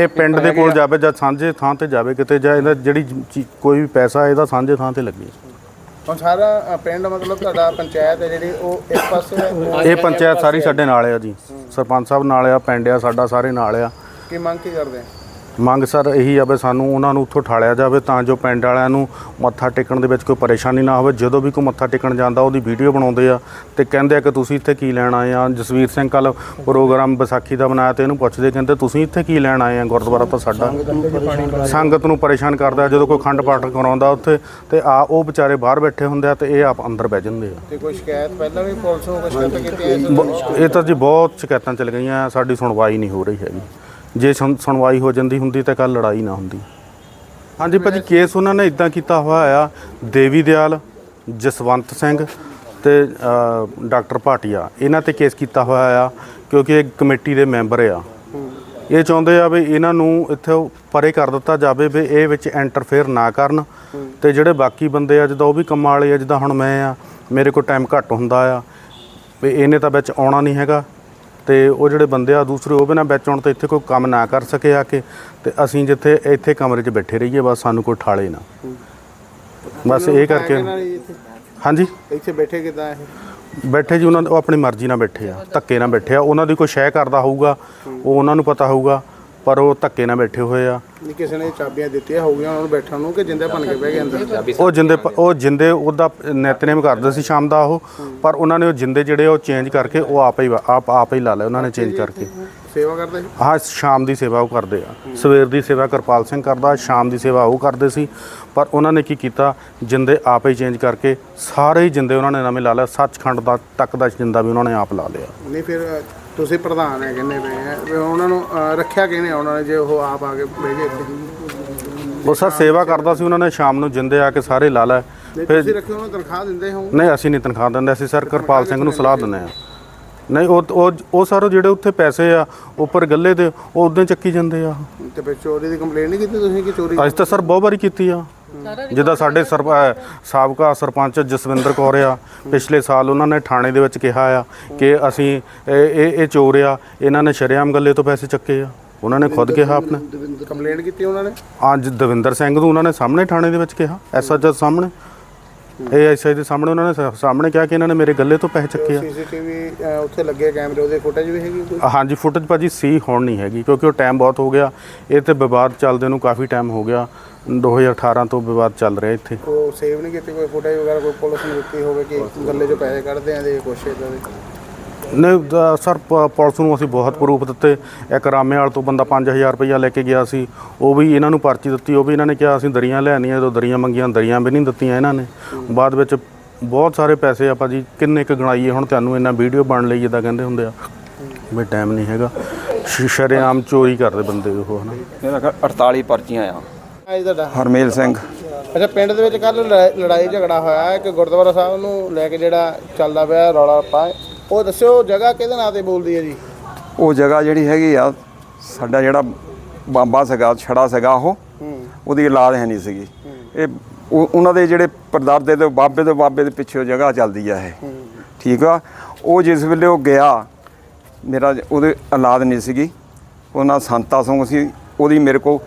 ਇਹ ਪਿੰਡ ਦੇ ਕੋਲ। ਜਾਵੇ ਜਾਂ ਸਾਂਝੇ ਥਾਂ ਤੇ ਜਾਵੇ ਕਿਤੇ ਜਾਂ ਇਹਦਾ ਜਿਹੜੀ ਚੀ- ਕੋਈ ਵੀ ਪੈਸਾ ਇਹਦਾ ਸਾਂਝੇ ਥਾਂ ਤੇ ਲੱਗੇ। ਹੁਣ ਸਾਰਾ ਅ, ਪਿੰਡ ਮਤਲਬ ਤੁਹਾਡਾ ਪੰਚਾਇਤ ਹੈ ਜਿਹੜੀ ਉਹ ਇੱਕ ਪਾਸੇ ਹੈ? ਇਹ ਪੰਚਾਇਤ ਸਾਰੀ ਸਾਡੇ ਨਾਲ ਆ ਜੀ। ਸਰਪੰਚ ਸਾਹਿਬ ਨਾਲ ਆ ਪਿੰਡ ਆ ਸਾਡਾ ਸਾਰੇ ਨਾਲ ਆ। ਕੀ ਮੰਗ ਕੀ ਕਰਦੇ? ਆ? ਮੰਗ ਸਰ ਇਹੀ ਆ ਵੀ ਸਾਨੂੰ ਉਹਨਾਂ ਨੂੰ ਉੱਥੋਂ ਠਾਲਿਆ ਜਾਵੇ ਤਾਂ ਜੋ ਪਿੰਡ ਵਾਲਿਆਂ ਨੂੰ ਮੱਥਾ ਟੇਕਣ ਦੇ ਵਿੱਚ ਕੋਈ ਪਰੇਸ਼ਾਨੀ ਨਾ ਹੋਵੇ। ਜਦੋਂ ਵੀ ਕੋਈ ਮੱਥਾ ਟੇਕਣ ਜਾਂਦਾ ਉਹਦੀ ਵੀਡੀਓ ਬਣਾਉਂਦੇ ਆ ਤੇ ਕਹਿੰਦੇ ਆ ਕਿ ਤੁਸੀਂ ਇੱਥੇ ਕੀ ਲੈਣ ਆਏ ਆ? ਜਸਵੀਰ ਸਿੰਘ ਕੱਲ ਪ੍ਰੋਗਰਾਮ ਵਿਸਾਖੀ ਦਾ ਬਣਾਇਆ ਤੇ ਇਹਨੂੰ ਪੁੱਛਦੇ ਕਹਿੰਦੇ ਤੁਸੀਂ ਇੱਥੇ ਕੀ ਲੈਣ ਆਏ ਆ? ਗੁਰਦੁਆਰਾ ਤਾਂ ਸਾਡਾ ਸੰਗਤ ਨੂੰ ਪਰੇਸ਼ਾਨ ਕਰਦਾ। ਜਦੋਂ ਕੋਈ ਖੰਡ ਪਾਠ ਕਰਾਉਂਦਾ ਉੱਥੇ ਤੇ ਆ ਉਹ ਵਿਚਾਰੇ ਬਾਹਰ ਬੈਠੇ ਹੁੰਦੇ ਆ ਤੇ ਇਹ ਆਪ ਅੰਦਰ ਬਹਿ ਜਾਂਦੇ ਆ। ਤੇ ਕੋਈ ਸ਼ਿਕਾਇਤ? ਪਹਿਲਾਂ ਵੀ ਪੁਲਿਸ ਨੂੰ ਸ਼ਿਕਾਇਤ ਕੀਤੀ ਹੈ ਇਹ ਤਾਂ ਜੀ ਬਹੁਤ ਸ਼ਿਕਾਇਤਾਂ ਚੱਲ ਗਈਆਂ। ਸਾਡੀ ਸੁਣਵਾਈ ਨਹੀਂ ਹੋ ਰਹੀ ਹੈਗੀ। ਜੇ ਸੁਣ- ਸੁਣਵਾਈ ਹੋ ਜਾਂਦੀ ਹੁੰਦੀ ਤਾਂ ਕੱਲ ਲੜਾਈ ਨਾ ਹੁੰਦੀ। ਹਾਂਜੀ ਭਾਜੀ ਕੇਸ ਉਹਨਾਂ ਨੇ ਇਦਾਂ ਕੀਤਾ ਹੋਇਆ ਆ ਦੇਵੀ ਦਿਆਲ ਜਸਵੰਤ ਸਿੰਘ ਤੇ ਅ, ਡਾਕਟਰ ਭਾਟੀਆ। ਇਹਨਾਂ ਤੇ ਕੇਸ ਕੀਤਾ ਹੋਇਆ ਆ ਕਿਉਂਕਿ ਇਹ ਕਮੇਟੀ ਦੇ ਮੈਂਬਰ ਆ। ਇਹ ਚਾਹੁੰਦੇ ਆ ਵੀ ਇਹਨਾਂ ਨੂੰ ਇੱਥੇ ਪਰੇ ਕਰ ਦਿੱਤਾ ਜਾਵੇ ਵੀ ਇਹ ਵਿੱਚ ਇੰਟਰਫੇਅਰ ਨਾ ਕਰਨ ਤੇ ਜਿਹੜੇ ਬਾਕੀ ਬੰਦੇ ਆ ਜਿੱਦਾਂ ਉਹ ਵੀ ਕੰਮਾਂ ਵਾਲੇ ਆ ਜਿੱਦਾਂ ਹੁਣ ਮੈਂ ਆ ਮੇਰੇ ਕੋਲ ਟਾਈਮ ਘੱਟ ਹੁੰਦਾ ਆ ਵੀ ਇਹਨੇ ਤਾਂ ਵਿੱਚ ਆਉਣਾ ਨਹੀਂ ਹੈਗਾ। ਤੇ ਉਹ ਜਿਹੜੇ ਬੰਦੇ ਆ ਦੂਸਰੇ ਉਹ ਵੀ ਨਾ ਵਿੱਚ ਆਉਣ ਤੇ ਇੱਥੇ ਕੋਈ ਕੰਮ ਨਾ ਕਰ ਸਕੇ ਆ ਕੇ ਤੇ ਅਸੀਂ ਜਿੱਥੇ ਇੱਥੇ ਕਮਰੇ 'ਚ ਬੈਠੇ ਰਹੀਏ ਬਸ ਸਾਨੂੰ ਕੋਈ ਠਾਲੇ ਨਾ। ਬਸ ਇਹ ਕਰਕੇ। ਹਾਂਜੀ? ਇੱਥੇ ਬੈਠੇ ਕਿਦਾਂ ਇਹ? ਬੈਠੇ ਜੀ ਉਹਨਾਂ ਉਹ ਆਪਣੀ ਮਰਜ਼ੀ ਨਾਲ ਬੈਠੇ ਆ ਧੱਕੇ ਨਾਲ ਬੈਠੇ ਆ। ਉਹਨਾਂ ਦੀ ਕੋਈ ਸ਼ੈ ਕਰਦਾ ਹੋਊਗਾ ਉਹ ਉਹਨਾਂ ਨੂੰ ਪਤਾ ਹੋਊਗਾ। ਪਰ ਉਹ ਧੱਕੇ ਨਾਲ ਬੈਠੇ ਹੋਏ ਆ। ਨਹੀਂ ਕਿਸੇ ਨੇ ਚਾਬੀਆਂ ਦਿੱਤੀਆਂ ਹੋਊਗੀਆਂ ਉਹਨਾਂ ਨੂੰ ਬੈਠਣ ਨੂੰ ਕਿ ਜਿੰਦੇ ਭੰਨ ਕੇ ਬਹਿ ਗਏ ਅੰਦਰ? ਉਹ ਜਿੰਦੇ ਉਹ ਜਿੰਦੇ ਉਹਦਾ ਨਿਤਨੇਮ ਕਰਦੇ ਸੀ ਸ਼ਾਮ ਦਾ ਉਹ ਪਰ ਉਹਨਾਂ ਨੇ ਉਹ ਜਿੰਦੇ ਜਿਹੜੇ ਉਹ ਚੇਂਜ ਕਰਕੇ ਉਹ ਆਪ ਹੀ ਆਪ ਆਪ ਹੀ ਲਾ ਲਏ ਉਹਨਾਂ ਨੇ ਚੇਂਜ ਕਰਕੇ। ਸੇਵਾ ਕਰਦੇ ਸੀ? ਹਾਂ ਸ਼ਾਮ ਦੀ ਸੇਵਾ ਉਹ ਕਰਦੇ ਆ। ਸਵੇਰ ਦੀ ਸੇਵਾ ਕਿਰਪਾਲ ਸਿੰਘ ਕਰਦਾ ਸ਼ਾਮ ਦੀ ਸੇਵਾ ਉਹ ਕਰਦੇ ਸੀ। ਪਰ ਉਹਨਾਂ ਨੇ ਕੀ ਕੀਤਾ? ਜਿੰਦੇ ਆਪ ਹੀ ਚੇਂਜ ਕਰਕੇ ਸਾਰੇ ਹੀ ਜਿੰਦੇ ਉਹਨਾਂ ਨੇ ਨਵੇਂ ਲਾ ਲਿਆ ਸੱਚਖੰਡ ਦਾ ਤੱਕ ਦਾ ਜਿੰਦਾ ਵੀ ਉਹਨਾਂ ਨੇ ਆਪ ਲਾ ਲਿਆ। ਨਹੀਂ ਫਿਰ ਤੁਸੀਂ ਪ੍ਰਧਾਨ ਹੈ ਕਹਿੰਦੇ ਪਏ ਆ ਉਹਨਾਂ ਨੂੰ ਰੱਖਿਆ ਕਿਹਨੇ ਉਹਨਾਂ ਨੇ ਜੇ ਉਹ ਆਪ ਆ ਕੇ ਬਹਿ ਗਏ ਇੱਥੇ? ਉਹ ਸਰ ਸੇਵਾ ਕਰਦਾ ਸੀ ਉਹਨਾਂ ਨੇ ਸ਼ਾਮ ਨੂੰ ਜਿੰਦੇ ਆ ਕੇ ਸਾਰੇ ਲਾ ਲਏ। ਨਹੀਂ ਫਿਰ ਤੁਸੀਂ ਰੱਖੇ ਉਹਨਾਂ ਨੂੰ ਤਨਖਾਹ ਦਿੰਦੇ ਹੋ? ਨਹੀਂ ਅਸੀਂ ਨਹੀਂ ਤਨਖਾਹ ਦਿੰਦੇ ਅਸੀਂ ਸਰ ਕਿਰਪਾਲ ਸਿੰਘ ਨੂੰ ਸਲਾਹ ਦਿੰਦੇ ਆ ਨਹੀਂ ਉਹ ਉਹ ਉਹ ਸਾਰੇ ਜਿਹੜੇ ਉੱਥੇ ਪੈਸੇ ਆ ਉੱਪਰ ਗੱਲੇ ਦੇ ਉਹ ਉਦੋਂ ਚੱਕੀ ਜਾਂਦੇ ਆ। ਤੇ ਫਿਰ ਚੋਰੀ ਦੀ ਕੰਪਲੇਂਟ ਨਹੀਂ ਕੀਤੀ ਤੁਸੀਂ ਕਿ ਚੋਰੀ ਅੱਜ ਤਾਂ ਸਰ ਬਹੁਤ ਵਾਰੀ ਕੀਤੀ ਆ। ਜਿੱਦਾਂ ਸਾਡੇ ਸਰਪ- ਅਹ ਸਾਬਕਾ ਸਰਪੰਚ ਜਸਵਿੰਦਰ ਕੌਰ ਆ ਪਿਛਲੇ ਸਾਲ ਉਹਨਾਂ ਨੇ ਥਾਣੇ ਦੇ ਵਿੱਚ ਕਿਹਾ ਆ ਕਿ ਅਸੀਂ ਇਹ ਇਹ ਇਹ ਚੋਰ ਆ ਇਹਨਾਂ ਨੇ ਸ਼ਰੇਆਮ ਗੱਲੇ ਤੋਂ ਪੈਸੇ ਚੱਕੇ ਆ। ਉਹਨਾਂ ਨੇ ਖੁਦ ਕਿਹਾ ਆਪਣੇ। ਕੰਪਲੇਂਟ ਕੀਤੀ ਉਹਨਾਂ ਨੇ? ਅੱਜ ਦਵਿੰਦਰ ਸਿੰਘ ਨੂੰ ਉਹਨਾਂ ਨੇ ਸਾਹਮਣੇ ਥਾਣੇ ਦੇ ਵਿੱਚ ਕਿਹਾ ਐਸਐਚਓ ਸਾਹਮਣੇ। ਇਹ ਐਸਆਈ ਦੇ ਸਾਹਮਣੇ ਉਹਨਾਂ ਨੇ ਸਾ- ਸਾਹਮਣੇ ਕਿਹਾ ਕਿ ਇਹਨਾਂ ਨੇ ਮੇਰੇ ਗੱਲੇ ਤੋਂ ਪੈਸੇ ਚੱਕੇ ਆ। ਸੀਸੀਟੀਵੀ ਉੱਥੇ ਲੱਗੇ ਕੈਮਰੇ ਉਹਦੇ ਫੁਟੇਜ ਵੀ ਹੈਗੀ ਕੋਈ? ਹਾਂਜੀ ਫੁਟੇਜ ਭਾਜੀ ਸੀ ਹੁਣ ਨਹੀਂ ਹੈਗੀ ਕਿਉਂਕਿ ਉਹ ਟਾਈਮ ਬਹੁਤ ਹੋ ਗਿਆ। ਇਹ ਤੇ ਵਿਵਾਦ ਚੱਲਦੇ ਨੂੰ ਕਾਫੀ ਟਾਈਮ ਹੋ ਗਿਆ। 2018 ਤੋਂ ਵਿਵਾਦ ਚੱਲ ਰਿਹਾ ਇੱਥੇ। ਉਹ ਸੇਵ ਨਹੀਂ ਕੀਤੀ ਕੋਈ ਫੁਟੇਜ ਵਗੈਰਾ ਕੋਈ ਪੁਲਿਸ ਨੂੰ ਦਿੱਤੀ ਹੋਵੇ ਕਿ ਗੱਲੇ 'ਚੋਂ ਪੈਸੇ ਕੱਢਦੇ ਆ ਦੇ ਕੁਛ ਇਦਾਂ ਦੇ। ਨਹੀਂ ਸਰ ਪ- ਪੁਲਿਸ ਨੂੰ ਅਸੀਂ ਬਹੁਤ ਪ੍ਰੂਫ ਦਿੱਤੇ। ਇੱਕ ਰਾਮੇਵਾਲ ਤੋਂ ਬੰਦਾ 5000 ਰੁਪਈਆ ਲੈ ਕੇ ਗਿਆ ਸੀ। ਉਹ ਵੀ ਇਹਨਾਂ ਨੂੰ ਪਰਚੀ ਦਿੱਤੀ। ਉਹ ਵੀ ਇਹਨਾਂ ਨੇ ਕਿਹਾ ਅਸੀਂ ਦਰੀਆਂ ਲੈਣੀਆਂ ਜਦੋਂ ਦਰੀਆਂ ਮੰਗੀਆਂ ਦਰੀਆਂ ਵੀ ਨਹੀਂ ਦਿੱਤੀਆਂ ਇਹਨਾਂ ਨੇ। ਬਾਅਦ ਵਿੱਚ ਬਹੁਤ ਸਾਰੇ ਪੈਸੇ ਆਪਾਂ ਜੀ ਕਿੰਨੇ ਕੁ ਗਣਾਈਏ ਹੁਣ ਤੁਹਾਨੂੰ ਇਹਨਾਂ ਵੀਡੀਓ ਬਣ ਲਈ ਜਿੱਦਾਂ ਕਹਿੰਦੇ ਹੁੰਦੇ ਆ। ਵੀ ਟਾਈਮ ਨਹੀਂ ਹੈਗਾ। ਸ਼- ਸ਼ਰੇਆਮ ਚੋਰੀ ਕਰਦੇ ਬੰਦੇ ਉਹ ਹਨਾ। ਇਹਦਾ ਕ- 48 ਪਰਚੀਆਂ ਆ। ਅੱਜ ਤੁਹਾਡਾ ਹਰਮੇਲ ਸਿੰਘ। ਅੱਛਾ ਪਿੰਡ ਦੇ ਵਿੱਚ ਕੱਲ ਲੜਾਈ ਝਗੜਾ ਹੋਇਆ। ਹੈ ਕਿ ਗੁਰਦੁਆਰਾ ਸਾਹਿਬ ਨੂੰ ਲੈ ਕੇ ਜਿਹੜਾ ਚੱਲਦਾ ਪਿਆ ਰੌਲਾ ਰੱਪਾ ਉਹ ਦੱਸਿਓ ਜਗ੍ਹਾ ਕਿਹਦੇ ਨਾਂ ਤੇ ਬੋਲਦੀ ਹੈ ਜੀ? ਉਹ ਜਗ੍ਹਾ ਜਿਹੜੀ ਹੈਗੀ ਆ ਸਾਡਾ ਜਿਹੜਾ ਬਾਬਾ ਸੀਗਾ ਛੜਾ ਸੀਗਾ ਉਹ ਉਹਦੀ ਔਲਾਦ ਹੈ ਨਹੀਂ ਸੀਗੀ। ਇਹ ਉਹ- ਉਹਨਾਂ ਦੇ ਜਿਹੜੇ ਪਰਦਾਦੇ ਤੇ ਬਾਬੇ ਦੇ ਬਾਬੇ ਦੇ ਪਿੱਛੇ ਉਹ ਜਗ੍ਹਾ ਚੱਲਦੀ ਆ ਇਹ। ਠੀਕ ਆ? ਉਹ ਜਿਸ ਵੇਲੇ ਉਹ ਗਿਆ ਮੇਰਾ ਉਹਦੇ ਔਲਾਦ ਨਹੀਂ ਸੀਗੀ। ਉਹਨਾਂ ਸੰਤਾ ਸਿੰਘ ਸੀ। ਉਹਦੀ ਮੇਰੇ ਕੋਲ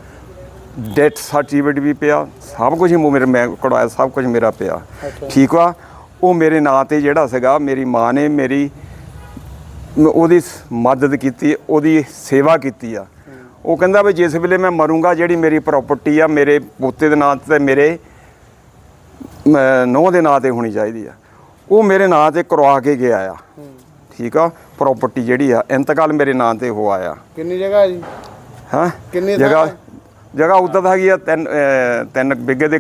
ਡੈਥ ਸਰਟੀਫਿਕੇਟ ਵੀ ਪਿਆ। ਸਭ ਕੁਝ ਹੀ ਮੇਰੇ ਮੈਂ ਕਢਵਾਇਆ ਸਭ ਕੁਝ ਮੇਰਾ ਪਿਆ। ਠੀਕ ਆ? ਉਹ ਮੇਰੇ ਨਾਂ ਤੇ ਜਿਹੜਾ ਸੀਗਾ ਮੇਰੀ ਮਾਂ ਨੇ ਮੇਰੀ ਉਹਦੀ ਮਦਦ ਕੀਤੀ ਉਹਦੀ ਸੇਵਾ ਕੀਤੀ ਆ। ਉਹ ਕਹਿੰਦਾ ਵੀ ਜਿਸ ਵੇਲੇ ਮੈਂ ਮਰੂੰਗਾ ਜਿਹੜੀ ਮੇਰੀ ਪ੍ਰਾਪਰਟੀ ਆ ਮੇਰੇ ਪੋਤੇ ਦੇ ਨਾਂ ਤੇ ਮੇਰੇ ਨੌ ਦੇ ਨਾਂ ਤੇ ਹੋਣੀ ਚਾਹੀਦੀ ਆ। ਉਹ ਮੇਰੇ ਨਾਂ ਤੇ ਕਰਵਾ ਕੇ ਗਿਆ ਆ। ਠੀਕ ਆ? ਪ੍ਰਾਪਰਟੀ ਜਿਹੜੀ ਆ ਇੰਤਕਾਲ ਮੇਰੇ ਨਾਂ ਤੇ ਹੋ ਆਇਆ। ਕਿੰਨੀ ਜਗ੍ਹਾ ਜੀ? ਹਾਂ? ਕਿੰਨੀ ਜਗ੍ਹਾ? ਜਗ੍ਹਾ ਉਦਾਂ ਤਾਂ ਹੈਗੀ ਆ ਤਿੰਨ ਤਿੰਨ ਬਿੱਗੇ ਦੇ